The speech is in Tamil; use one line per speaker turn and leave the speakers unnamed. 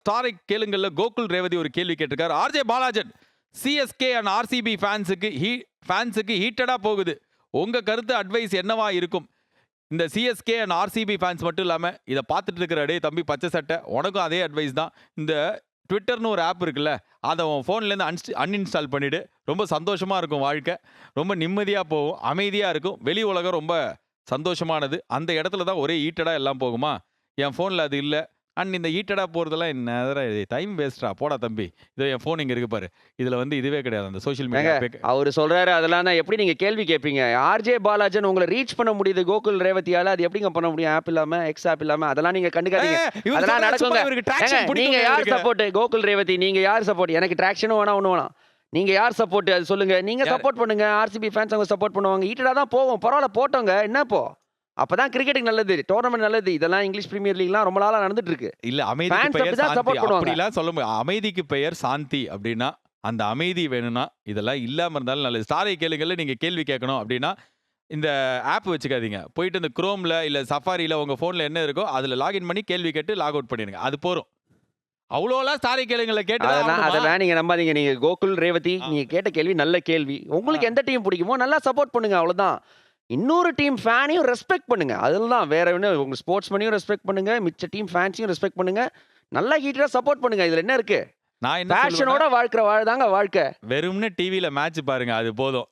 ஸ்டாரிக் கேளுங்கள்ல கோகுல் ரேவதி ஒரு கேள்வி கேட்டிருக்காரு. RJ Balajan CSK and RCB ஃபேன்ஸுக்கு ஹீ ஃபேன்ஸுக்கு ஹீட்டடாக போகுது. உங்கள் கருத்து அட்வைஸ் என்னவா இருக்கும்? இந்த சிஎஸ்கே அண்ட் ஆர்சிபி ஃபேன்ஸ் மட்டும் இல்லாமல் இதை பார்த்துட்டு இருக்கிற அடே தம்பி பச்சை சட்டை உனக்கும் அதே அட்வைஸ் தான். இந்த ட்விட்டர்னு ஒரு ஆப் இருக்குல்ல அதை உன் ஃபோன்லேருந்து அன்ஸ்ட் அன்இன்ஸ்டால் பண்ணிவிடு ரொம்ப சந்தோஷமாக இருக்கும் வாழ்க்கை. ரொம்ப நிம்மதியாக போகும் அமைதியாக இருக்கும். வெளி உலகம் ரொம்ப சந்தோஷமானது. அந்த இடத்துல தான் ஒரே ஈட்டடாக எல்லாம் போகுமா? என் ஃபோனில் அது இல்லை. அண்ட் இந்த ஈட்டடாக போகிறதெல்லாம் என்ன? டைம் வேஸ்டா போடா தம்பி. இதோ என் ஃபோன் இங்கே இருக்கு பாரு. இதில் வந்து இதுவே கிடையாது. அந்த சோஷியல் மீடியா
அவர் சொல்றாரு அதெல்லாம் தான். எப்படி நீங்க கேள்வி கேட்பீங்க? ஆர்ஜே பாலாஜன் உங்களை ரீச் பண்ண முடியுது கோகுல் ரேவதியால. அது எப்படிங்க பண்ண முடியும்? ஆப் இல்லாம எக்ஸ் ஆப் இல்லாம? அதெல்லாம் நீங்க கண்டுக்காதீங்க. அதெல்லாம் நடக்குங்க. ஏங்க, நீங்க யார் சப்போர்ட் கோகுல் ரேவதி நீங்க யார் சப்போர்ட் எனக்கு ட்ராக்ஷனும் வேணாம் ஒண்ணு வேணாம். நீங்க யார் சப்போர்ட் அது சொல்லுங்க. நீங்க? சப்போர்ட் பண்ணுங்க. ஆர்சிபி ஃபேன்ஸ் அவங்க சப்போர்ட் பண்ணுவாங்க. ஈட்டடா தான் போவோம். பரவாயில்ல போட்டோங்க. என்ன அப்பதான் கிரிக்கெட்டுக்கு நல்லது டோர்னமெண்ட் நல்லது. இதெல்லாம் இங்கிலீஷ் பிரீமியர் லீக்லாம் ரொம்ப நாளா நடந்துட்டு இருக்கு
இல்ல
Fans
பெயர்
பண்ணுவாங்க.
சொல்ல முடியும் அமைதிக்கு பெயர் சாந்தி அப்படின்னா அந்த அமைதி வேணும்னா இதெல்லாம் இல்லாம இருந்தாலும் நல்லது. ஸ்டாரை கேளுங்கள்ல நீங்க கேள்வி கேட்கணும் அப்படின்னா இந்த ஆப் வச்சுக்காதீங்க. போயிட்டு இந்த குரோம்ல இல்ல சஃபாரில உங்க போன்ல என்ன இருக்கோ அதுல லாகின் பண்ணி கேள்வி கேட்டு லாக் அவுட் பண்ணிடுங்க. அது போறோம் அவ்வளோலாம் ஸ்டாரை கேளுங்களை கேட்டு
அதெல்லாம் நீங்க நம்பாதீங்க. நீங்க கோகுல் ரேவதி. நீங்க கேட்ட கேள்வி நல்ல கேள்வி. உங்களுக்கு எந்த டீம் பிடிக்குமோ நல்லா சப்போர்ட் பண்ணுங்க. அவ்வளவுதான். இன்னொரு டீம் ஃபேனையும் ரெஸ்பெக்ட் பண்ணுங்க. அதெல்லாம் வேற என்ன உங்க ஸ்போர்ட்ஸ்மேனையும் ரெஸ்பெக்ட் பண்ணுங்க மிச்ச டீம் ஃபேன்ஸையும் ரெஸ்பெக்ட் பண்ணுங்க. நல்லா ஹீட்டரா சப்போர்ட் பண்ணுங்க. இதுல என்ன இருக்கு?
நான்
பேஷனோட வாழ்க்கிற வாழ்தாங்க வாழ்க்கை.
வெறும்னு டிவில மேட்ச் பாருங்க அது போதும்.